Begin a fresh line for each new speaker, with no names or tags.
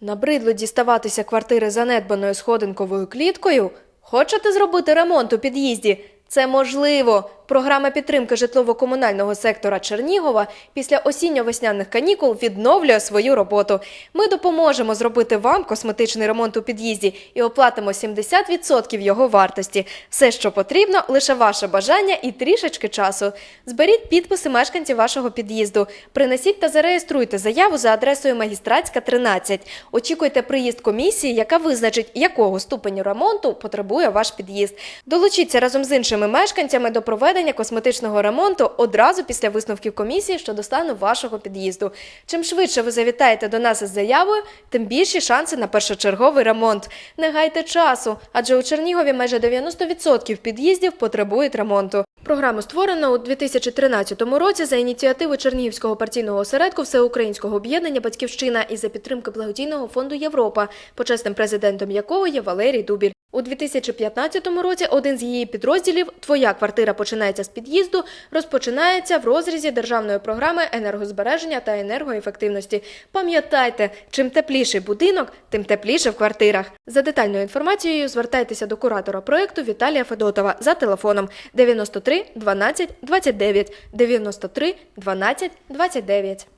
Набридло діставатися квартири занедбаною сходинковою кліткою? Хочете зробити ремонт у під'їзді? Це можливо. Програма підтримки житлово-комунального сектора Чернігова після осінньо-весняних канікул відновлює свою роботу. Ми допоможемо зробити вам косметичний ремонт у під'їзді і оплатимо 70% його вартості. Все, що потрібно, лише ваше бажання і трішечки часу. Зберіть підписи мешканців вашого під'їзду. Принесіть та зареєструйте заяву за адресою Магістратська 13. Очікуйте приїзд комісії, яка визначить, якого ступеню ремонту потребує ваш під'їзд. Долучіться разом з іншими мешканцями до проведення косметичного ремонту одразу після висновків комісії щодо стану вашого під'їзду. Чим швидше ви завітаєте до нас із заявою, тим більші шанси на першочерговий ремонт. Не гайте часу, адже у Чернігові майже 90% під'їздів потребують ремонту. Програму створено у 2013 році за ініціативи Чернігівського партійного осередку Всеукраїнського об'єднання Батьківщина і за підтримки благодійного фонду Європа, почесним президентом якого є Валерій Дубіль. У 2015 році один з її підрозділів Твоя квартира починається з під'їзду розпочинається в розрізі державної програми енергозбереження та енергоефективності. Пам'ятайте, чим тепліший будинок, тим тепліше в квартирах. За детальною інформацією звертайтеся до куратора проекту Віталія Федотова за телефоном 93 12 29 93 12 29.